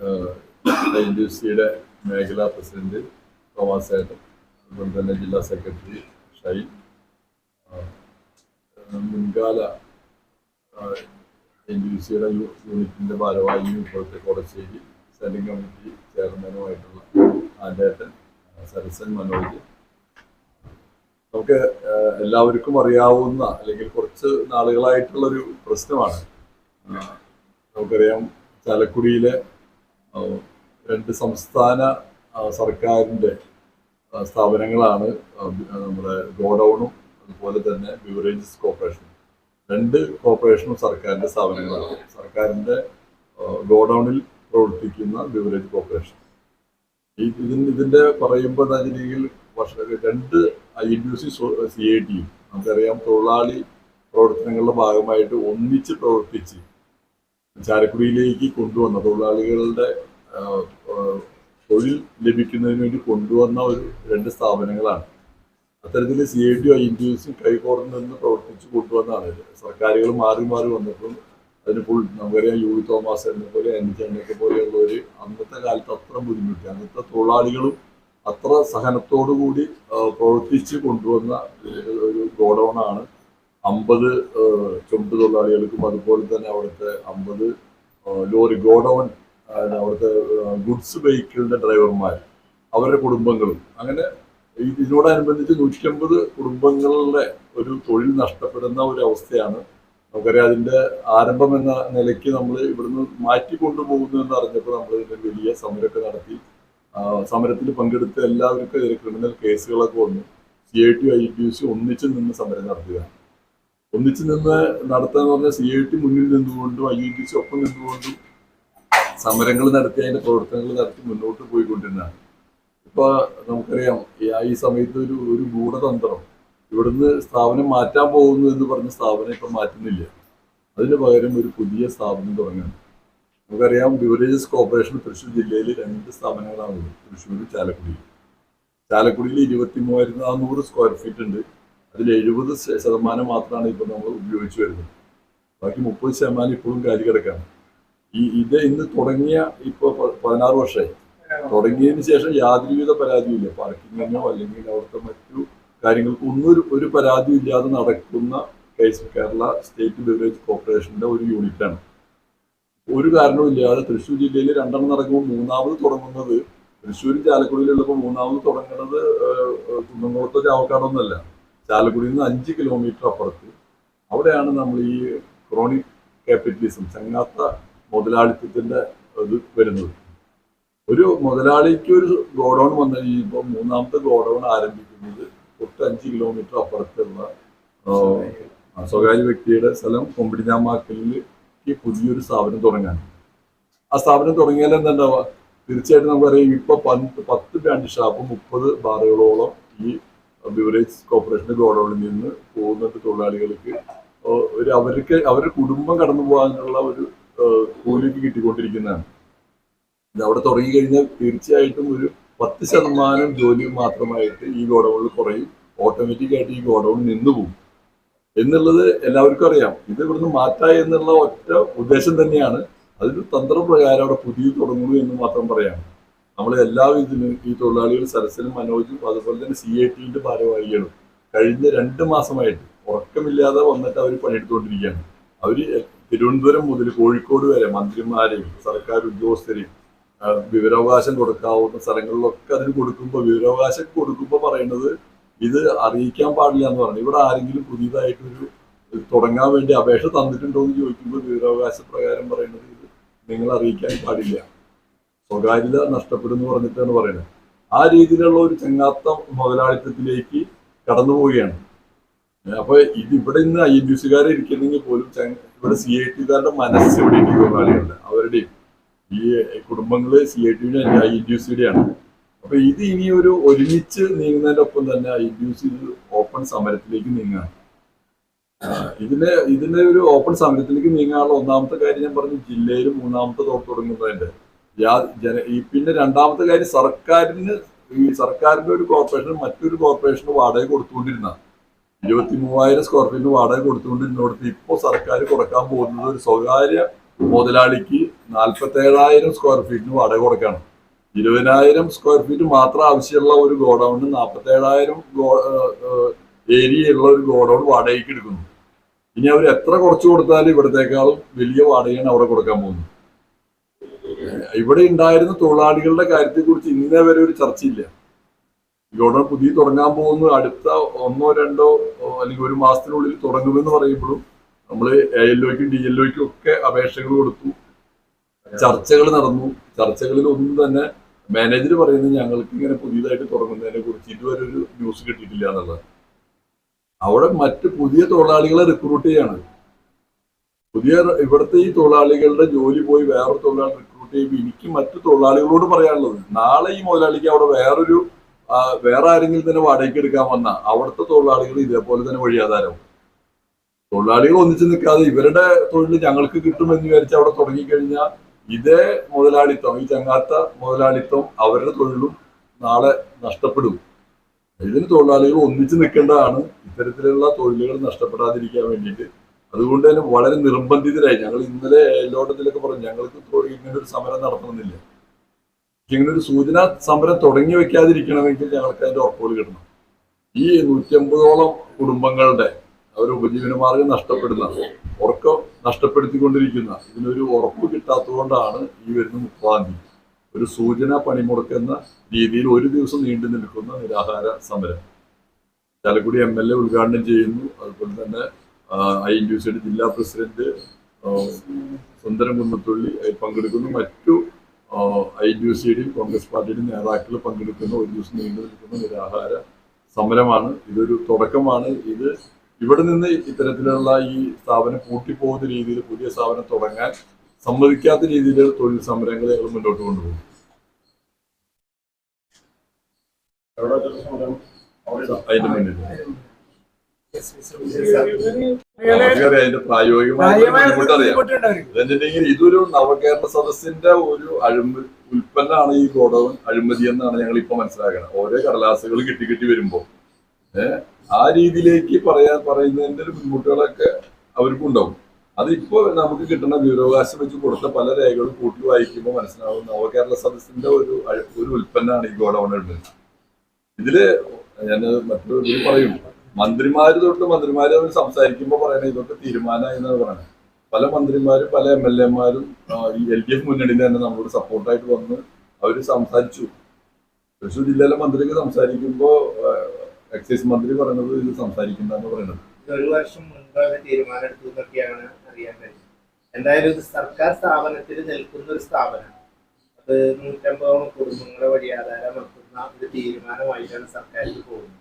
N D സിയുടെ മേഖലാ president Pravas ഏട്ടൻ അതുപോലെ തന്നെ ജില്ലാ സെക്രട്ടറി ഷൈൻ മുൻകാല എൻ ഡി സിയുടെ യൂണിറ്റിന്റെ ഭാരവാഹിയും ഇപ്പോഴത്തെ കോടശ്ശേരി സ്റ്റാൻഡിംഗ് കമ്മിറ്റി ചെയർമാനുമായിട്ടുള്ള ആൻഡേട്ടൻ സരസൻ മനോജ്. നമുക്ക് എല്ലാവർക്കും അറിയാവുന്ന അല്ലെങ്കിൽ കുറച്ച് നാളുകളായിട്ടുള്ളൊരു പ്രശ്നമാണ്. നമുക്കറിയാം ചാലക്കുടിയിലെ രണ്ട് സംസ്ഥാന സർക്കാരിന്റെ സ്ഥാപനങ്ങളാണ് നമ്മുടെ ഗോഡൌണും അതുപോലെ തന്നെ ബിവറേജസ് കോർപ്പറേഷൻ രണ്ട് കോർപ്പറേഷനും സർക്കാരിന്റെ സ്ഥാപനങ്ങളാണ്. സർക്കാരിന്റെ ഗോഡൌണിൽ പ്രവർത്തിക്കുന്ന ബിവറേജ് കോർപ്പറേഷൻ. ഇതിന് ഇതിന്റെ പറയുമ്പോൾ രീതിയിൽ വർഷ രണ്ട് I B C C I ടിയും നമുക്കറിയാം തൊഴിലാളി പ്രവർത്തനങ്ങളുടെ ഭാഗമായിട്ട് ഒന്നിച്ച് പ്രവർത്തിച്ച് ചാലക്കുടിയിലേക്ക് കൊണ്ടുവന്ന തൊഴിലാളികളുടെ തൊഴിൽ ലഭിക്കുന്നതിന് വേണ്ടി കൊണ്ടുവന്ന ഒരു രണ്ട് സ്ഥാപനങ്ങളാണ്. അത്തരത്തിൽ C I T I N T എസും കൈകോർന്ന് നിന്ന് പ്രവർത്തിച്ച് കൊണ്ടുവന്നതാണ്. സർക്കാരുകൾ മാറി മാറി വന്നപ്പോൾ അതിന് ഫുൾ നമുക്കറിയാം യു തോമസ് എന്നെ പോലെ എൻ പോലെയുള്ള ഒരു അന്നത്തെ കാലത്ത് അത്ര ബുദ്ധിമുട്ടി. അന്നത്തെ തൊഴിലാളികളും അത്ര സഹനത്തോടു കൂടി പ്രവർത്തിച്ച് കൊണ്ടുവന്ന ഒരു- ഗോഡൌണാണ് അമ്പത് ചുമട്ട് തൊഴിലാളികൾക്കും അതുപോലെ തന്നെ അവിടുത്തെ അമ്പത് ലോറി ഗോഡൌൺ അവിടുത്തെ ഗുഡ്സ് വെഹിക്കിളിന്റെ ഡ്രൈവർമാർ അവരുടെ കുടുംബങ്ങളും. അങ്ങനെ ഇതിനോടനുബന്ധിച്ച് നൂറ്റിയമ്പത് കുടുംബങ്ങളുടെ ഒരു തൊഴിൽ നഷ്ടപ്പെടുന്ന ഒരു അവസ്ഥയാണ് നമുക്കറിയാം. അതിന്റെ ആരംഭം എന്ന നിലയ്ക്ക് നമ്മൾ ഇവിടുന്ന് മാറ്റി കൊണ്ടുപോകുന്നു എന്ന് അറിഞ്ഞപ്പോൾ നമ്മൾ ഇതിന്റെ വലിയ സമരമൊക്കെ നടത്തി. സമരത്തിൽ പങ്കെടുത്ത എല്ലാവർക്കും ക്രിമിനൽ കേസുകളൊക്കെ വന്നു. C I T I T C ഒന്നിച്ച് നിന്ന് സമരം നടത്തുകയാണ് ഒന്നിച്ച് നിന്ന് നടത്താൻ പറഞ്ഞാൽ സി ഐ ടി മുന്നിൽ നിന്നുകൊണ്ടും ഐ ടി സി ഒപ്പം നിന്നുകൊണ്ടും സമരങ്ങൾ നടത്തി അതിന്റെ പ്രവർത്തനങ്ങൾ നടത്തി മുന്നോട്ട് പോയിക്കൊണ്ടിരുന്നതാണ്. ഇപ്പൊ നമുക്കറിയാം ഈ സമയത്ത് ഒരു ഒരു ഗൂഢതന്ത്രം. ഇവിടുന്ന് സ്ഥാപനം മാറ്റാൻ പോകുന്നു എന്ന് പറഞ്ഞ സ്ഥാപനം ഇപ്പൊ മാറ്റുന്നില്ല. അതിന് പകരം ഒരു പുതിയ സ്ഥാപനം തുടങ്ങണം. നമുക്കറിയാം ബിവറേജസ് കോർപ്പറേഷൻ തൃശ്ശൂർ ജില്ലയിൽ രണ്ട് സ്ഥാപനങ്ങളാണുള്ളത്. തൃശ്ശൂരും ചാലക്കുടിയിൽ ചാലക്കുടിയിൽ ഇരുപത്തി മൂവായിരത്തി നാനൂറ് സ്ക്വയർ ഫീറ്റ് ഉണ്ട്. അതിൽ എഴുപത് ശതമാനം മാത്രമാണ് ഇപ്പോൾ നമ്മൾ ഉപയോഗിച്ചു വരുന്നത്. ബാക്കി മുപ്പത് ശതമാനം ഇപ്പോഴും കാലി കിടക്കാണ്. ഈ ഇത് ഇന്ന് തുടങ്ങിയ ഇപ്പോൾ പതിനാറ് വർഷമായി തുടങ്ങിയതിന് ശേഷം യാതൊരുവിധ പരാതിയില്ല പാർക്കിങ്ങിനോ അല്ലെങ്കിൽ അവിടുത്തെ മറ്റു കാര്യങ്ങൾക്ക് ഒന്നും ഒരു ഒരു പരാതിയും ഇല്ലാതെ നടക്കുന്ന കേസ് കേരള സ്റ്റേറ്റ് ബിവറേജ് കോർപ്പറേഷന്റെ ഒരു യൂണിറ്റാണ്. ഒരു കാരണവും ഇല്ലാതെ തൃശ്ശൂർ ജില്ലയിൽ രണ്ടെണ്ണം നടക്കുമ്പോൾ മൂന്നാമത് തുടങ്ങുന്നത് തൃശ്ശൂരും ചാലക്കുടിയിലുള്ളപ്പോൾ മൂന്നാമത് തുടങ്ങുന്നത് കുന്നംകുളത്തോ ചാവക്കാടൊന്നല്ല ചാലക്കുടിയിൽ നിന്ന് അഞ്ച് കിലോമീറ്റർ അപ്പുറത്ത്. അവിടെയാണ് നമ്മൾ ഈ ക്രോണിക് ക്യാപിറ്റലിസം ചങ്ങാത്ത മുതലാളിത്തത്തിന്റെ ഇത് വരുന്നത്. ഒരു മുതലാളിക്ക് ഒരു ഗോഡൗൺ വന്നു കഴിയുമ്പോൾ മൂന്നാമത്തെ ഗോഡൗൺ ആരംഭിക്കുന്നത് തൊട്ട് അഞ്ച് കിലോമീറ്റർ അപ്പുറത്തുള്ള സ്വകാര്യ വ്യക്തിയുടെ സ്ഥലം കൊമ്പിടിഞ്ഞാമാക്കലിലേക്ക് പുതിയൊരു സ്ഥാപനം തുടങ്ങാൻ. ആ സ്ഥാപനം തുടങ്ങിയാൽ എന്താണ്ടാവുക? തീർച്ചയായിട്ടും നമുക്കറിയാം ഇപ്പൊ പത്ത് പത്ത് ബ്രാൻഡ് ഷാപ്പ് മുപ്പത് ബാറുകളോളം ഈ ബിവറേജ് കോർപ്പറേഷന്റെ ഗോഡൌണിൽ നിന്ന് പോകുന്ന തൊഴിലാളികൾക്ക് ഒരു അവർക്ക് അവരുടെ കുടുംബം കടന്നു പോകാനുള്ള ഒരു കൂലിക്ക് കിട്ടിക്കൊണ്ടിരിക്കുന്നതാണ്. ഇത് അവിടെ തുടങ്ങി കഴിഞ്ഞാൽ തീർച്ചയായിട്ടും ഒരു പത്ത് ശതമാനം ജോലി മാത്രമായിട്ട് ഈ ഗോഡൌണിൽ കുറയും. ഓട്ടോമാറ്റിക് ആയിട്ട് ഈ ഗോഡൌൺ നിന്നു പോകും. എന്നുള്ളത് എല്ലാവർക്കും അറിയാം. ഇത് ഇവിടുന്ന് മാറ്റാ എന്നുള്ള ഒറ്റ ഉദ്ദേശം തന്നെയാണ്. അതൊരു തന്ത്രപ്രകാരം അവിടെ പുതിയ തുടങ്ങുന്നു എന്ന് മാത്രം പറയാം. നമ്മൾ എല്ലാ ഇതിലും ഈ തൊഴിലാളികൾ സരസനും മനോജും അതുപോലെ തന്നെ സി ഐ ടിന്റെ ഭാരവാഹികളും കഴിഞ്ഞ രണ്ട് മാസമായിട്ട് ഉറക്കമില്ലാതെ വന്നിട്ട് അവർ പണിയെടുത്തുകൊണ്ടിരിക്കുകയാണ്. അവർ തിരുവനന്തപുരം മുതൽ കോഴിക്കോട് വരെ മന്ത്രിമാരെയും സർക്കാർ ഉദ്യോഗസ്ഥരെയും വിവരാവകാശം കൊടുക്കാവുന്ന സ്ഥലങ്ങളിലൊക്കെ അതിന് കൊടുക്കുമ്പോൾ വിവരാവകാശം കൊടുക്കുമ്പോൾ പറയുന്നത് ഇത് അറിയിക്കാൻ പാടില്ല എന്ന് പറഞ്ഞു. ഇവിടെ ആരെങ്കിലും പുതിയതായിട്ടൊരു തുടങ്ങാൻ വേണ്ടി അപേക്ഷ തന്നിട്ടുണ്ടോ എന്ന് ചോദിക്കുമ്പോൾ വിവരാവകാശ പ്രകാരം പറയുന്നത് ഇത് നിങ്ങൾ അറിയിക്കാൻ പാടില്ല. സ്വകാര്യത നഷ്ടപ്പെടുന്നു പറഞ്ഞിട്ടാണ് പറയുന്നത്. ആ രീതിയിലുള്ള ഒരു ചങ്ങാത്ത മുതലാളിത്തത്തിലേക്ക് കടന്നു പോവുകയാണ്. അപ്പൊ ഇത് ഇവിടെ ഇന്ന് ഐ എൻ ഡി സിക്കാരെ ഇരിക്കുന്നെങ്കിൽ പോലും ഇവിടെ സി ഐ ടിക്കാരുടെ മനസ്സ് ഇവിടെ തൊഴിലാളികളുണ്ട് അവരുടെയും ഈ കുടുംബങ്ങൾ സി ഐ ടിയുടെ ഐ എൻ ഡി സിയുടെയാണ് അപ്പൊ ഇത് ഇനി ഒരു ഒരുമിച്ച് നീങ്ങുന്നതിന്റെ ഒപ്പം തന്നെ I N D C open സമരത്തിലേക്ക് നീങ്ങാണ് ഇതിന് ഇതിന്റെ ഒരു ഓപ്പൺ സമരത്തിലേക്ക് നീങ്ങാനുള്ള ഒന്നാമത്തെ കാര്യം ഞാൻ പറഞ്ഞു ജില്ലയിൽ മൂന്നാമത്തെ തോട്ട് തുടങ്ങുന്നതിന്റെ. ജന ഈ പിന്നെ രണ്ടാമത്തെ കാര്യം സർക്കാരിന് ഈ സർക്കാരിന്റെ ഒരു കോർപ്പറേഷൻ മറ്റൊരു കോർപ്പറേഷന് വാടക കൊടുത്തുകൊണ്ടിരുന്ന ഇരുപത്തി മൂവായിരം സ്ക്വയർ ഫീറ്റിന് വാടക കൊടുത്തുകൊണ്ടിരുന്നിടത്ത് ഇപ്പോൾ സർക്കാർ കൊടുക്കാൻ പോകുന്നത് ഒരു സ്വകാര്യ മുതലാളിക്ക് നാൽപ്പത്തേഴായിരം സ്ക്വയർ ഫീറ്റിന് വാടക കൊടുക്കണം. ഇരുപതിനായിരം സ്ക്വയർ ഫീറ്റ് മാത്രം ആവശ്യമുള്ള ഒരു ഗോഡൌണിന് നാൽപ്പത്തേഴായിരം ഉള്ള ഒരു ഗോഡൌൺ വാടകയ്ക്ക് എടുക്കുന്നു. ഇനി അവർ എത്ര കുറച്ച് കൊടുത്താലും ഇവിടത്തേക്കാളും വലിയ വാടകയാണ് അവിടെ കൊടുക്കാൻ പോകുന്നത്. ഇവിടെ ഉണ്ടായിരുന്ന തൊഴിലാളികളുടെ കാര്യത്തെ കുറിച്ച് ഇന്നേ വരെ ഒരു ചർച്ചയില്ല. ഗവൺമെന്റ് പുതിയ തുടങ്ങാൻ പോകുന്നു. അടുത്ത ഒന്നോ രണ്ടോ അല്ലെങ്കിൽ ഒരു മാസത്തിനുള്ളിൽ തുടങ്ങുമെന്ന് പറയുമ്പോഴും നമ്മൾ എ എൽ ഒക്കും ഡി എൽ ഒക്കും ഒക്കെ അപേക്ഷകൾ കൊടുത്തു. ചർച്ചകൾ നടന്നു. ചർച്ചകളിൽ ഒന്നും തന്നെ മാനേജർ പറയുന്നത് ഞങ്ങൾക്ക് ഇങ്ങനെ പുതിയതായിട്ട് തുടങ്ങുന്നതിനെ കുറിച്ച് ഇതുവരെ ഒരു ന്യൂസ് കിട്ടിയിട്ടില്ല എന്നുള്ളത് അവിടെ മറ്റ് പുതിയ തൊഴിലാളികളെ റിക്രൂട്ട് ചെയ്യാണ്. പുതിയ ഇവിടുത്തെ ഈ തൊഴിലാളികളുടെ ജോലി പോയി വേറൊരു തൊഴിലാളി ചെയ്യുമ്പോൾ എനിക്ക് മറ്റു തൊഴിലാളികളോട് പറയാനുള്ളത് നാളെ ഈ മുതലാളിക്ക് അവിടെ വേറൊരു വേറെ ആരെങ്കിലും തന്നെ വാടകയ്ക്ക് എടുക്കാൻ വന്ന അവിടുത്തെ തൊഴിലാളികൾ ഇതേപോലെ തന്നെ വഴിയാധാരം. തൊഴിലാളികൾ ഒന്നിച്ചു നിൽക്കാതെ ഇവരുടെ തൊഴിൽ ഞങ്ങൾക്ക് കിട്ടുമെന്ന് വിചാരിച്ച് അവിടെ തുടങ്ങിക്കഴിഞ്ഞാൽ ഇതേ മുതലാളിത്തം ഈ ചങ്ങാത്ത മുതലാളിത്തം അവരുടെ തൊഴിലും നാളെ നഷ്ടപ്പെടും. ഇതിന് തൊഴിലാളികൾ ഒന്നിച്ചു നിൽക്കേണ്ടതാണ്. ഇത്തരത്തിലുള്ള തൊഴിലുകൾ നഷ്ടപ്പെടാതിരിക്കാൻ വേണ്ടിയിട്ട് അതുകൊണ്ട് തന്നെ വളരെ നിർബന്ധിതരായി. ഞങ്ങൾ ഇന്നലെ ലോട്ടത്തിലൊക്കെ പറഞ്ഞു ഞങ്ങൾക്ക് ഇങ്ങനെ ഒരു സമരം നടത്തണമെന്നില്ല. ഇങ്ങനെ ഒരു സൂചനാ സമരം തുടങ്ങി വെക്കാതിരിക്കണമെങ്കിൽ ഞങ്ങൾക്ക് അതിന്റെ ഉറപ്പുകൾ കിട്ടണം. ഈ നൂറ്റമ്പതോളം കുടുംബങ്ങളുടെ അവരുടെ ഉപജീവന മാർഗം നഷ്ടപ്പെടുന്ന ഉറക്കം നഷ്ടപ്പെടുത്തിക്കൊണ്ടിരിക്കുന്ന ഇതിനൊരു ഉറപ്പ് കിട്ടാത്തതുകൊണ്ടാണ് ഈ വരുന്ന മുപ്പതാം തീയതി. ഒരു സൂചന പണിമുടക്കുന്ന രീതിയിൽ ഒരു ദിവസം നീണ്ടു നിൽക്കുന്ന നിരാഹാര സമരം. ചാലക്കുടി എം എൽ എ ഉദ്ഘാടനം ചെയ്യുന്നു. അതുപോലെ തന്നെ ഐ എൻ യു സിയുടെ ജില്ലാ പ്രസിഡന്റ് സുന്ദരം കുന്നത്തുള്ളി അതിൽ പങ്കെടുക്കുന്നു. മറ്റു ഐ എൻ യു സിയുടെയും കോൺഗ്രസ് പാർട്ടിയുടെയും നേതാക്കൾ പങ്കെടുക്കുന്ന. ഒരു ദിവസം നീണ്ടു നിൽക്കുന്ന നിരാഹാര സമരമാണ്. ഇതൊരു തുടക്കമാണ്. ഇത് ഇവിടെ നിന്ന് ഇത്തരത്തിലുള്ള ഈ സ്ഥാപനം പൂട്ടിപ്പോകുന്ന രീതിയിൽ പുതിയ സ്ഥാപനം തുടങ്ങാൻ സമ്മതിക്കാത്ത രീതിയിൽ തൊഴിൽ സമരങ്ങൾ ഞങ്ങൾ മുന്നോട്ട് കൊണ്ടുപോകും. അതിന്റെ മുന്നിൽ. അതിന്റെ പ്രായോഗികമായ ഇതൊരു നവകേരള സദസ്സിന്റെ ഒരു അഴിമതി ഉൽപ്പന്നമാണ് ഈ ഗോഡൌൺ അഴിമതി എന്നാണ് ഞങ്ങൾ ഇപ്പൊ മനസ്സിലാക്കുന്നത്. ഓരോ കടലാസുകൾ കിട്ടി കിട്ടി വരുമ്പോ ഏഹ് ആ രീതിയിലേക്ക് പറയാൻ പറയുന്നതിന്റെ ഒരു ബുദ്ധിമുട്ടുകളൊക്കെ അവർക്കും ഉണ്ടാവും. അതിപ്പോ നമുക്ക് കിട്ടുന്ന വിവരാവകാശം വെച്ച് കൊടുത്ത പല രേഖകളും കൂട്ടി വായിക്കുമ്പോൾ മനസ്സിലാവും നവകേരള സദസ്സിന്റെ ഒരു ഒരു ഉൽപ്പന്നമാണ് ഈ ഗോഡൌൺ ഉള്ളത് ഇതിൽ ഞാൻ മറ്റൊരു പറയും. മന്ത്രിമാര് തൊട്ട് മന്ത്രിമാർ തമ്മിൽ സംസാരിക്കുമ്പോൾ പറയണ ഇതൊക്കെ തീരുമാനമായി എന്നാണ് പറയുന്നത് പല മന്ത്രിമാരും പല എം എൽ എമാരും ഈ എൽ ഡി എഫ് മുന്നണിയിൽ തന്നെ നമ്മളോട് സപ്പോർട്ടായിട്ട് വന്ന് അവർ സംസാരിച്ചു. തൃശ്ശൂർ ജില്ലയിലെ മന്ത്രിക്ക് സംസാരിക്കുമ്പോൾ എക്സൈസ് മന്ത്രി പറയുന്നത് ഇത് സംസാരിക്കുന്നതെന്ന് പറയുന്നത് ഒരു വർഷം മുൻപ് തീരുമാനം തീരുമാനമെടുത്തു എന്നൊക്കെയാണ് അറിയാൻ കഴിയും എന്തായാലും ഇത് സർക്കാർ സ്ഥാപനത്തിൽ നിൽക്കുന്ന ഒരു സ്ഥാപനം. അത് നൂറ്റമ്പതോളം കുടുംബങ്ങളെ വഴി ആധാരമാക്കുന്ന ഒരു തീരുമാനമായിട്ടാണ് സർക്കാരിൽ പോകുന്നത്.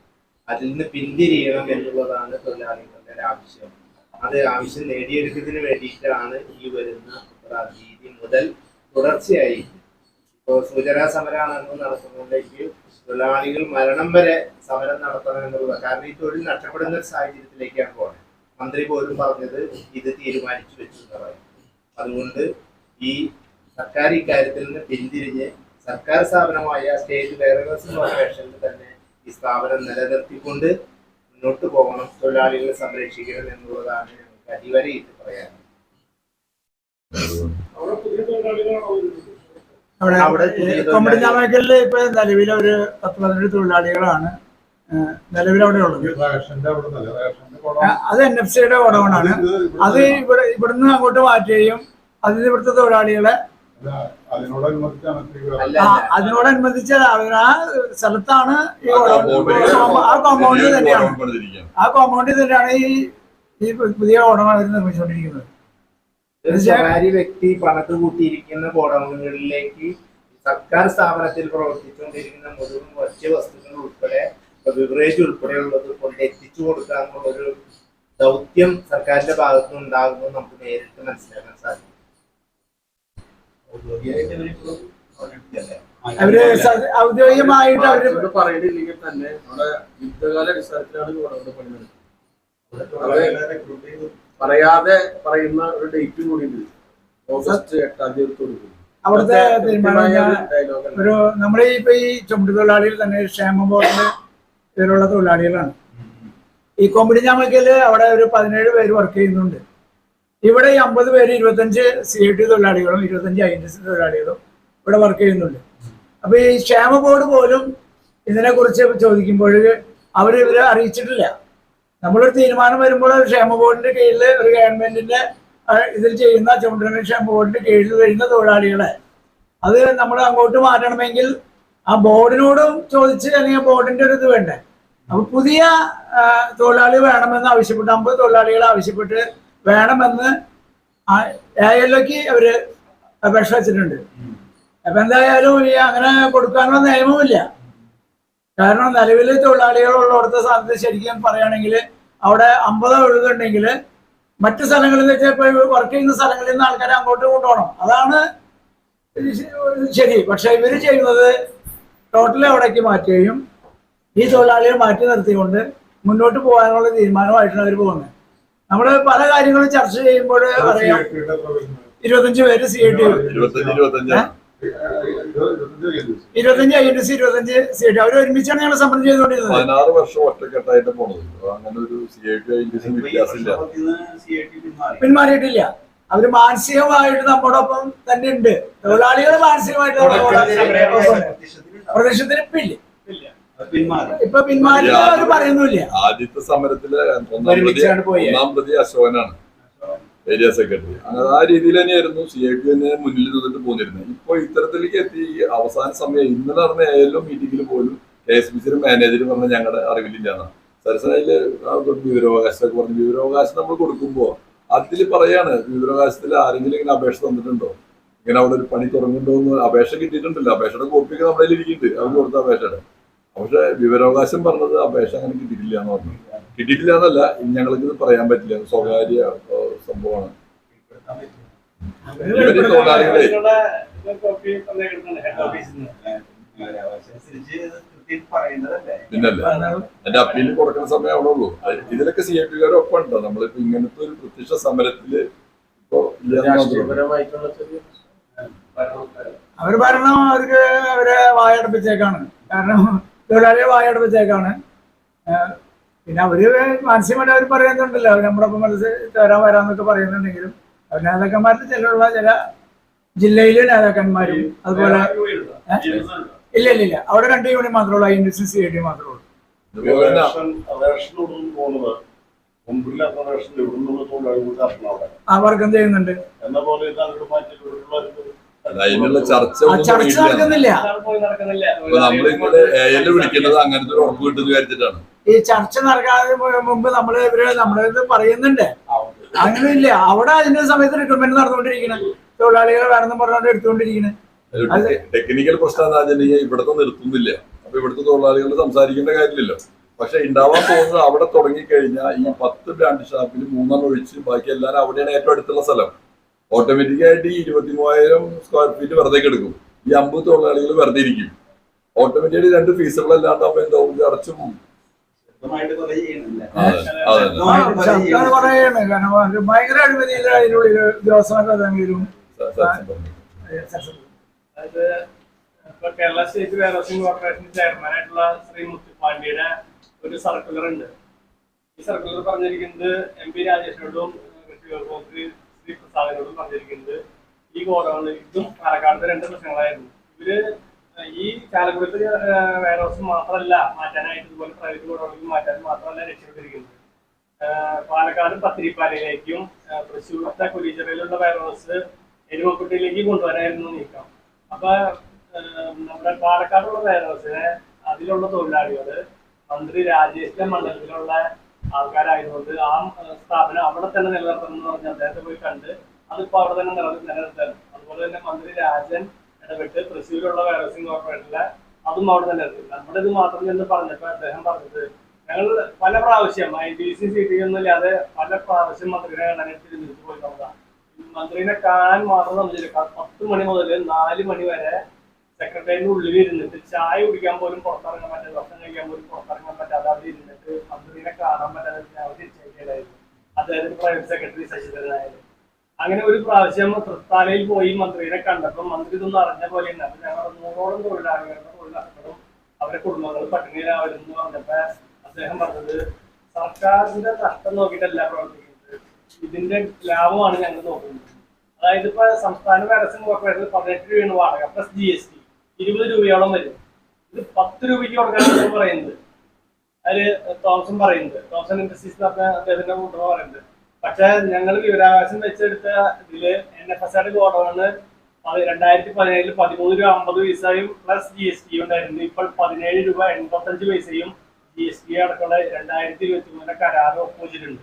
അതിൽ നിന്ന് പിന്തിരിയണം എന്നുള്ളതാണ് തൊഴിലാളികളുടെ ഒരു ആവശ്യം. അത് ആവശ്യം നേടിയെടുക്കുന്നതിന് വേണ്ടിയിട്ടാണ് ഈ വരുന്ന തീയതി മുതൽ തുടർച്ചയായി ഇപ്പോൾ സൂചനാ സമരമാണെന്ന് നടത്തുന്നതിലേക്ക് തൊഴിലാളികൾ മരണം വരെ സമരം നടത്തണം എന്നുള്ളത്. കാരണം ഈ തൊഴിൽ നഷ്ടപ്പെടുന്ന ഒരു സാഹചര്യത്തിലേക്കാണ് പോകുന്നത് മന്ത്രി പോലും പറഞ്ഞത് ഇത് തീരുമാനിച്ചു വെച്ചു പറയും. അതുകൊണ്ട് ഈ സർക്കാർ ഇക്കാര്യത്തിൽ നിന്ന് പിന്തിരിഞ്ഞ് സർക്കാർ സ്ഥാപനമായ സ്റ്റേറ്റ് വെയർഹൗസ് കോർപ്പറേഷനിൽ തന്നെ ഈ സ്ഥാപനം നിലനിർത്തിക്കൊണ്ട് മുന്നോട്ട് പോകണം തൊഴിലാളികളെ സംരക്ഷിക്കണം എന്നുള്ളതാണ് ഞങ്ങൾക്ക് അടിവരയിട്ട് പറയാൻ അവിടെ അവിടെ പുതിയ കൊമ്പടി തൊഴിലാളികൾ. ഞാമക്കലിൽ ഇപ്പൊ നിലവിലെ ഒരു പത്ത് പതിനെട്ട് തൊഴിലാളികളാണ് നിലവിൽ അവിടെ ഉള്ളത്. അത് എൻ എഫ് സിയുടെ ഗോഡൌണാണ്. അത് ഇവിടെ ഇവിടുന്ന് അങ്ങോട്ട് മാറ്റുകയും അതിന് ഇവിടുത്തെ തൊഴിലാളികളെ അതിനോടനുബന്ധിച്ച് ആ സ്ഥലത്താണ് ഈ ആ കോമ്പൗണ്ടിൽ തന്നെയാണ്. ആ കോമ്പൗണ്ടിൽ തന്നെയാണ് ഈ ഈ പുതിയ ഓടമാണ് അവർ നിർമ്മിച്ചുകൊണ്ടിരിക്കുന്നത്. ഒരു സ്വകാര്യ വ്യക്തി പണത്ത് കൂട്ടിയിരിക്കുന്ന കോടങ്ങളിലേക്ക് സർക്കാർ സ്ഥാപനത്തിൽ പ്രവർത്തിച്ചുകൊണ്ടിരിക്കുന്ന മുഴുവൻ ഭക്ഷ്യ വസ്തുക്കൾ ഉൾപ്പെടെ ബിവറേജ് ഉൾപ്പെടെയുള്ളത് കൊണ്ട് എത്തിച്ചു കൊടുക്കുക എന്നുള്ളൊരു ദൗത്യം സർക്കാരിന്റെ ഭാഗത്തുനിന്ന് ഉണ്ടാകുമെന്ന് നമുക്ക് നേരിട്ട് മനസ്സിലാക്കാൻ സാധിക്കും. അവർ ഔദ്യോഗികമായിട്ട് അവർ അവരോട് പറയണില്ലെങ്കിൽ തന്നെ നമ്മുടെ യുദ്ധകാല അടിസ്ഥാനത്തിലാണ് ഗോഡൌണിന്റെ പണിയെടുക്കുന്നത് പറയാതെ പറയുന്ന ഒരു ഡേറ്റ് കൂടി ഉണ്ട് ഓഗസ്റ്റ് എട്ടാം തീയതി കൊടുക്കും അവിടുത്തെ ഒരു നമ്മുടെ ഈ ഇപ്പൊ ഈ ചുമട് തൊഴിലാളികൾ തന്നെ ക്ഷേമ പോലെ ഇതിലുള്ള തൊഴിലാളികളാണ്. ഈ കൊമ്പിടി ഞാമക്കൽ അവിടെ ഒരു പതിനേഴ് പേര് വർക്ക് ചെയ്യുന്നുണ്ട്. ഇവിടെ ഈ അമ്പത് പേര് ഇരുപത്തഞ്ച് സി ഐ ടി തൊഴിലാളികളും ഇരുപത്തഞ്ച് ഐ എൻ എസ് തൊഴിലാളികളും ഇവിടെ വർക്ക് ചെയ്യുന്നുണ്ട്. അപ്പൊ ഈ ക്ഷേമ ബോർഡ് പോലും ഇതിനെ കുറിച്ച് ചോദിക്കുമ്പോൾ അവർ ഇവരെ അറിയിച്ചിട്ടില്ല. നമ്മളൊരു തീരുമാനം വരുമ്പോൾ ക്ഷേമ ബോർഡിന്റെ കീഴിൽ ഒരു ഗവൺമെന്റിന്റെ ഇതിൽ ചെയ്യുന്ന ചുമതല ക്ഷേമ ബോർഡിന്റെ കീഴിൽ വരുന്ന തൊഴിലാളികളെ അത് നമ്മൾ അങ്ങോട്ട് മാറ്റണമെങ്കിൽ ആ ബോർഡിനോടും ചോദിച്ച് അല്ലെങ്കിൽ ബോർഡിന്റെ ഒരു ഇത് വേണ്ടേ? അപ്പൊ പുതിയ തൊഴിലാളി വേണമെന്ന് ആവശ്യപ്പെട്ട് അമ്പത് തൊഴിലാളികളെ ആവശ്യപ്പെട്ട് വേണമെന്ന് എ എല്ലൊക്കെ അവർ അപേക്ഷ വെച്ചിട്ടുണ്ട്. അപ്പൊ എന്തായാലും ഈ അങ്ങനെ കൊടുക്കാനുള്ള നിയമമില്ല കാരണം നിലവിൽ തൊഴിലാളികളുള്ള അടുത്ത സ്ഥാനത്ത് ശരിക്കും പറയുകയാണെങ്കിൽ അവിടെ അമ്പത് ഒഴുകുണ്ടെങ്കിൽ മറ്റു സ്ഥലങ്ങളിൽ വെച്ച് ഇപ്പൊ വർക്ക് ചെയ്യുന്ന സ്ഥലങ്ങളിൽ നിന്ന് ആൾക്കാരെ അങ്ങോട്ട് കൊണ്ടുപോകണം. അതാണ് ശരി. പക്ഷെ ഇവർ ചെയ്യുന്നത് ടോട്ടൽ അവിടേക്ക് മാറ്റുകയും ഈ തൊഴിലാളിയെ മാറ്റി നിർത്തിക്കൊണ്ട് മുന്നോട്ട് പോകാനുള്ള തീരുമാനമായിട്ടാണ് അവർ പോകുന്നത്. നമ്മൾ പല കാര്യങ്ങളും ചർച്ച ചെയ്യുമ്പോൾ പറയാം. ഇരുപത്തഞ്ച് പേര് സി ഐ ടി ഇരുപത്തഞ്ച് ഐ എൻ സി ഇരുപത്തഞ്ച് സി ഐ ടി അവർ ഒരുമിച്ചാണ് ഞങ്ങൾ സമരം ചെയ്തുകൊണ്ടിരുന്നത്. പതിനാറ് വർഷം ഒറ്റക്കെട്ടായിട്ട് പോണത്. അപ്പൊ അങ്ങനെ ഒരു സി ഐ ടി വ്യത്യാസമില്ല. പിന്മാറിയിട്ടില്ല. അവർ മാനസികമായിട്ട് നമ്മോടൊപ്പം തന്നെ ഉണ്ട്. തൊഴിലാളികൾ മാനസികമായിട്ട്. പ്രദേശത്തിന് ഇപ്പില്ല ഇല്ല. ഇപ്പൊ പിന്മാറി അവർ പറയുന്നില്ല ആദ്യത്തെ സമരത്തിൽ ഒന്നാം പ്രതി. ഒന്നാം പ്രതി അശോകനാണ്. Area secretary. അങ്ങനെ ആ രീതിയിൽ തന്നെയായിരുന്നു സി ഐ ടി തന്നെ മുന്നിൽ നിന്നിട്ട് പോന്നിരുന്നത്. ഇപ്പൊ ഇത്തരത്തിലേക്ക് എത്തി ഈ അവസാന സമയം ഇന്നലെ നടന്ന ഏതെല്ലാം മീറ്റിംഗിൽ പോലും കെ എസ് ബി സിയുടെ മാനേജർ പറഞ്ഞ ഞങ്ങളുടെ അറിവില്ലാന്ന് സരസനയിൽ വിവരാവകാശമൊക്കെ പറഞ്ഞു. വിവരാവകാശം നമ്മൾ കൊടുക്കുമ്പോ അതിൽ പറയാണ് വിവരാവകാശത്തിൽ ആരെങ്കിലും ഇങ്ങനെ അപേക്ഷ തന്നിട്ടുണ്ടോ? ഇങ്ങനെ അവിടെ ഒരു പണി തുടങ്ങുന്നുണ്ടോ എന്ന് അപേക്ഷ കിട്ടിയിട്ടുണ്ടല്ലോ. അപേക്ഷയുടെ കോപ്പിയൊക്കെ നമ്മുടെ ഇരിക്കുന്നുണ്ട് അവർ കൊടുത്ത അപേക്ഷയുടെ. പക്ഷെ വിവരാവകാശം പറഞ്ഞത് അപേക്ഷ അങ്ങനെ കിട്ടിയിട്ടില്ല എന്ന് പറഞ്ഞു. കിട്ടിയിട്ടില്ല എന്നല്ല ഞങ്ങൾക്ക് ഇത് പറയാൻ പറ്റില്ല. സ്വകാര്യ സംഭവമാണ്. ഇവർ തൊഴിലാളികളെ പിന്നല്ല? എന്റെ അപ്പീൽ കൊടുക്കുന്ന സമയം അവിടെ ഉള്ളൂ. ഇതിലൊക്കെ സി ഐ ഒപ്പം ഉണ്ടോ നമ്മളിപ്പോ ഇങ്ങനത്തെ ഒരു പ്രത്യക്ഷ സമരത്തിൽ ഇപ്പോ. അവർ ഭരണം അവർക്ക് അവരെ വായടപ്പിച്ചേക്കാണ്. കാരണം തൊഴിലാളിയെ വായടപ്പിച്ചേക്കാണ് പിന്നെ അവർ മാനസികമായിട്ട് അവർ പറയുന്നുണ്ടല്ലോ അവർ നമ്മുടെ ഒപ്പം മനസ്സ് തരാൻ വരാന്നൊക്കെ പറയുന്നുണ്ടെങ്കിലും അവർ നേതാക്കന്മാരിൽ ചിലരുള്ള ചില ജില്ലയിലെ നേതാക്കന്മാരും അതുപോലെ ഇല്ല. ഇല്ല ഇല്ല. അവിടെ രണ്ട് യൂണിയൻ മാത്രമേ ഉള്ളൂ I N S C I T മാത്രമേ ഉള്ളൂ. ആ വർക്കം ചെയ്യുന്നുണ്ട്. എന്ന പോലെ അതിനുള്ള ചർച്ച ചർച്ച നടക്കുന്നില്ല. നമ്മൾ ഇങ്ങനെ വിളിക്കുന്നത് അങ്ങനത്തെ ഒരു ഉറപ്പ് കിട്ടുന്ന കാര്യത്തിലാണ് ഈ ചർച്ച നടക്കാതെ മുമ്പ് നമ്മൾ ഇവർ നമ്മുടെ ഇത് പറയുന്നുണ്ട്. അങ്ങനെയില്ല. അവിടെ അതിന്റെ സമയത്ത് റിക്രൂട്ട്മെന്റ് നടന്നുകൊണ്ടിരിക്കുന്നത് തൊഴിലാളികൾ വേണമെന്ന് പറഞ്ഞുകൊണ്ട് എടുത്തുകൊണ്ടിരിക്കുന്നത് ടെക്നിക്കൽ പ്രശ്നം എന്താ വെച്ചിട്ടുണ്ടെങ്കിൽ ഇവിടുത്തെ നിർത്തുന്നില്ല. അപ്പൊ ഇവിടുത്തെ തൊഴിലാളികൾ സംസാരിക്കേണ്ട കാര്യമില്ലല്ലോ. പക്ഷെ ഉണ്ടാവാൻ പോകുന്നത് അവിടെ തുടങ്ങിക്കഴിഞ്ഞാൽ ഈ പത്ത് ബ്രാൻഡ് ഷാപ്പിൽ മൂന്നെണ്ണം ഒഴിച്ച് ബാക്കി എല്ലാവരും അവിടെയാണ് ഏറ്റവും അടുത്തുള്ള സ്ഥലം. ഓട്ടോമാറ്റിക് ആയിട്ട് ഈ ഇരുപത്തി മൂവായിരം സ്ക്വയർ ഫീറ്റ് വെറുതെ എടുക്കും ഈ അമ്പത് തൊഴിലാളികൾ വെറുതെ ഇരിക്കും. ഓട്ടോമാറ്റിക്കായിട്ട് രണ്ട് ഫീസബിൾ ഫീസുകളല്ലാണ്ട് അപ്പൊ എന്താ അടച്ചു പോകും അത് ഇപ്പൊ കേരള സ്റ്റേറ്റ് വെയർഹൗസിംഗ് കോർപ്പറേഷൻ ചെയർമാനായിട്ടുള്ള ശ്രീ മുത്തുപാണ്ഡിയുടെ ഒരു സർക്കുലർ ഉണ്ട്. ഈ സർക്കുലർ പറഞ്ഞിരിക്കുന്നത് എം പി രാജേഷിനോടും കൃഷി വകുപ്പ് പ്രസാദിനോടും പറഞ്ഞിരിക്കുന്നത് ഈ ഗോഡൌണിൽ ഇതും പാലക്കാടത്തെ രണ്ട് പ്രശ്നങ്ങളായിരുന്നു. ഇവർ ഈ ചാലക്കുളത്ത് വെയർഹൗസ് മാത്രമല്ല മാറ്റാനായിട്ട് ഇതുപോലെ പ്രൈവറ്റ് ഗോഡൌണിൽ മാറ്റാൻ മാത്രമല്ല രക്ഷപ്പെട്ടിരിക്കുന്നത്. പാലക്കാട് പത്തിരിപ്പാലയിലേക്കും തൃശ്ശൂരത്തെ കുലിച്ചിറയിലുള്ള വെയർഹൗസ് എരുമക്കുട്ടിയിലേക്ക് കൊണ്ടുവരായിരുന്നു നീക്കം. അപ്പൊ നമ്മുടെ പാലക്കാടുള്ള വെയർഹൗസിനെ അതിലുള്ള തൊഴിലാളികൾ മന്ത്രി രാജേഷിന്റെ മണ്ഡലത്തിലുള്ള ആൾക്കാരായതുകൊണ്ട് ആ സ്ഥാപനം അവിടെ തന്നെ നിലനിർത്തണം എന്ന് പറഞ്ഞ് അദ്ദേഹത്തെ പോയി കണ്ട് അതിപ്പോ അവിടെ തന്നെ നില- നിലനിർത്തണം അതുപോലെ തന്നെ മന്ത്രി രാജൻ ഇടപെട്ട് തൃശ്ശൂരുള്ള വൈറസിംഗ് കോർപ്പറേഷനിലെ അതും അവിടെ തന്നെ നിർത്തി. നമ്മുടെ ഇത് മാത്രം എന്ന് പറഞ്ഞപ്പോ അദ്ദേഹം പറഞ്ഞത് ഞങ്ങൾ പല പ്രാവശ്യം I D C C T ഒന്നുമില്ലാതെ പല പ്രാവശ്യം മന്ത്രിനെ കാണാനായിട്ട് തിരിച്ചു പോയി നോക്കാം. മന്ത്രിനെ കാണാൻ മാത്രം സംബന്ധിച്ചില്ല പത്ത് മണി മുതൽ നാല് മണി വരെ സെക്രട്ടറിയുടെ ഉള്ളിൽ ഇരുന്നിട്ട് ചായ കുടിക്കാൻ പോലും പുറത്തിറങ്ങാൻ പറ്റാതെ ഭക്ഷണം കഴിക്കാൻ പോലും പുറത്തിറങ്ങാൻ പറ്റാതെ അവിടെ ഇരുന്നിട്ട് മന്ത്രിനെ കാണാൻ പറ്റാതെ ഞങ്ങൾ തിരിച്ചയക്കായിരുന്നു അദ്ദേഹത്തിന് പ്രൈവറ്റ് സെക്രട്ടറി ശശിധരനായാലും അങ്ങനെ ഒരു പ്രാവശ്യം തൃത്താലയിൽ പോയി മന്ത്രിയെ കണ്ടപ്പോൾ മന്ത്രി ഇതൊന്നും അറിഞ്ഞ പോലെ തന്നെ അപ്പൊ ഞങ്ങൾ നൂറോളം തൊഴിലാളികളുടെ തൊഴിലാളികളും അവരുടെ അവരെ കുടുംബങ്ങൾ പട്ടിണിയിലാവരുന്നു പറഞ്ഞപ്പോ അദ്ദേഹം പറഞ്ഞത് സർക്കാരിന്റെ നഷ്ടം നോക്കിയിട്ടല്ല പ്രവർത്തിക്കുന്നത്. ഇതിന്റെ ലാഭമാണ് ഞങ്ങൾ നോക്കുന്നത്. അതായത് ഇപ്പൊ സംസ്ഥാന വ്യവസായ കോർപ്പറേഷൻ പതിനെട്ട് രൂപയാണ് വാടക പ്ലസ് ജി എസ് ടി ഇരുപത് രൂപയോളം വരും. ഇത് പത്ത് രൂപയ്ക്ക് കൊടുക്കാനാണ് പറയുന്നത്. അതിൽ തോമസും പറയുന്നത്. തോമസൺ ഇൻഡസ്ട്രീസ് പറഞ്ഞ അദ്ദേഹത്തിന്റെ കൂട്ടർ പറയുന്നത്. പക്ഷെ ഞങ്ങൾ വിവരാവകാശം വെച്ചെടുത്ത ഇതിൽ എൻ എഫ് എസ് ആയിട്ട് ഗോഡൌണ് രണ്ടായിരത്തി പതിനേഴിൽ പതിമൂന്ന് രൂപ അമ്പത് പൈസയും പ്ലസ് ജി എസ് ടി ഉണ്ടായിരുന്നു. ഇപ്പോൾ പതിനേഴ് രൂപ എൺപത്തഞ്ച് പൈസയും ജി എസ് ടി അടക്കമുള്ള രണ്ടായിരത്തി ഇരുപത്തി മൂന്നിലെ കരാർ ഒപ്പുവെച്ചിട്ടുണ്ട്.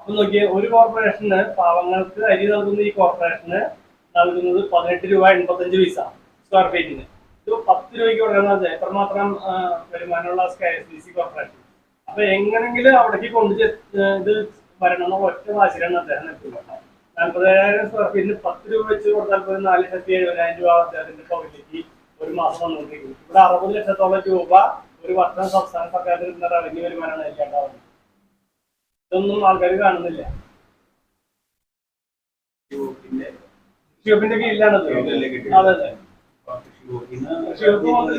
അപ്പൊ നോക്കിയേ ഒരു കോർപ്പറേഷന് പാവങ്ങൾക്ക് അരി നൽകുന്ന ഈ കോർപ്പറേഷന് നൽകുന്നത് പതിനെട്ട് രൂപ എൺപത്തഞ്ച് പൈസ സ്ക്വയർ ഫീറ്റിന് പത്ത് രൂപയ്ക്ക് കൊടുക്കുന്നത് എത്രമാത്രം വരുമാനമുള്ള K S B C corporation അപ്പൊ എങ്ങനെങ്കിലും അവിടേക്ക് കൊണ്ടു ഇത് വരണം ഒറ്റ വാശിലാണ് അദ്ദേഹം നാൽപ്പതിനായിരം സ്ക്വയർ ഫീറ്റിന് പത്ത് രൂപ വെച്ച് കൊടുത്താൽ പോലും നാല് ലക്ഷത്തി എഴുപതിനായിരം രൂപ അദ്ദേഹത്തിന്റെ പോക്കറ്റിലേക്ക് ഒരു മാസം വന്നുകൊണ്ടിരിക്കുന്നു. ഇവിടെ അറുപത് ലക്ഷത്തോളം രൂപ ഒരു വർഷം സംസ്ഥാന സർക്കാരിൽ നിന്ന് റവന്യൂ വരുമാനമാണ് ഇല്ലാണ്ടാവുന്നത് ഇതൊന്നും ആൾക്കാർ കാണുന്നില്ല. ഷിയോപ്പിന്റെ കീഴിലാണത്. അതെ അതെ.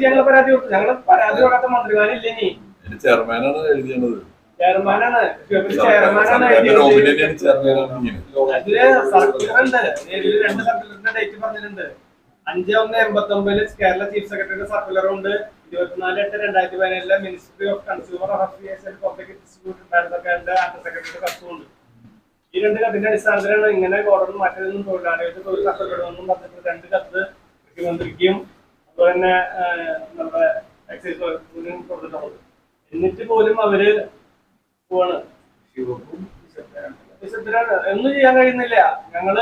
ഞങ്ങൾ പരാതി കൊടുത്തു ഞങ്ങൾ പരാതി കൊടുക്കാത്ത മന്ത്രിമാരില്ല ഇനി അതിന്റെ ചെയർമാനാണ് എഴുതിയത് ചെയർമാനാണ് ചെയർമാനാണ് രണ്ട് സർക്കുലറിന്റെ ഡേറ്റ് പറഞ്ഞിട്ടുണ്ട്. അഞ്ച് ഒന്ന് എൺപത്തി കേരള ചീഫ് സെക്രട്ടറിയുടെ സർക്കുലർ ഉണ്ട് ഇരുപത്തിനാല് എട്ട് രണ്ടായിരത്തി പതിനേഴിലെ ministry of consumer affairs and public under സെക്രട്ടറിയുടെ കത്തുമുണ്ട് ഈ രണ്ട് കത്തിന്റെ അടിസ്ഥാനത്തിലാണ് ഇങ്ങനെ ഗവൺമെന്റ് മാറ്റണമെന്നും തൊഴിലാളികൾക്ക് തൊഴിൽ നഷ്ടപ്പെടുമെന്നും പറഞ്ഞിട്ട് രണ്ട് കത്ത് മുഖ്യമന്ത്രിക്കും തന്നെ നമ്മുടെ എക്സൈസ് കൊടുത്തിട്ടുള്ളത് എന്നിട്ട് പോലും അവർ പോവാണ്. വിശുദ്ധരാണ് ഒന്നും ചെയ്യാൻ കഴിയുന്നില്ല. ഞങ്ങൾ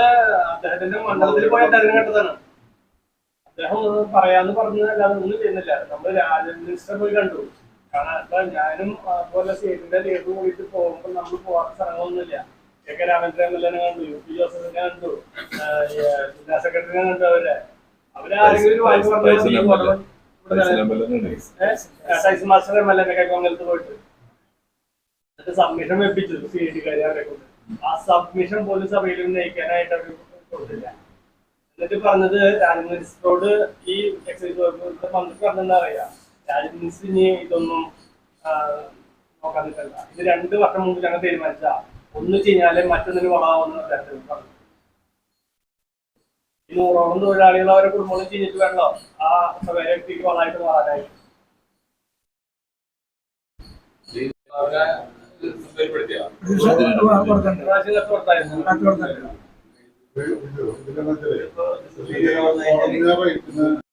അദ്ദേഹത്തിന്റെ മണ്ഡലത്തിൽ പോയ തെരഞ്ഞെടുത്തതാണ് അദ്ദേഹം ഒന്നും പറയാന്ന് പറഞ്ഞതല്ലാതെ ഒന്നും ചെയ്യുന്നില്ല. നമ്മൾ രാജമിനിസ്റ്റർ പോയി കണ്ടു. കാരണം ഇപ്പൊ ഞാനും അതുപോലെ സ്റ്റേറ്റിന്റെ ലേബർ പോയിട്ട് പോകുമ്പോൾ നമ്മൾ പോകാത്ത സ്ഥലങ്ങളൊന്നുമില്ല. കെ കെ രാമചന്ദ്രൻ എം കണ്ടു യു പി ജോസഫിനെ കണ്ടു ജില്ലാ സെക്രട്ടറിനെ കണ്ടു അവരെ. സബ്മിഷൻ വെപ്പിച്ചു. സി ഡി കൊണ്ട്. ആ സബ്മിഷൻ പോലും സഭയിൽ നയിക്കാനായിട്ട് അവർ കൊടുത്തില്ല. എന്നിട്ട് പറഞ്ഞത് രാജമിനിസ്റ്ററോട് ഈ എക്സൈസ് വകുപ്പ് മന്ത്രി പറഞ്ഞെന്താ പറയാ രാജമിനിസ്റ്റർ ഇനി ഇതൊന്നും നോക്കാൻ നിൽക്കണ്ട. ഇത് രണ്ട് വർഷം മുമ്പ് ഞങ്ങൾ തീരുമാനിച്ച ഒന്ന് ചെയ്യാലേ മറ്റൊന്നിന് വളാവുന്ന തരത്തിൽ പറഞ്ഞു. നൂറോളം തൊഴിലാളികൾ അവരെ കുടുംബങ്ങൾ ചെയ്തിട്ട് വേണല്ലോ ആ വ്യക്തിക്ക് വളമായിട്ട് മാറാനായി കൊടുക്കുന്നുണ്ട്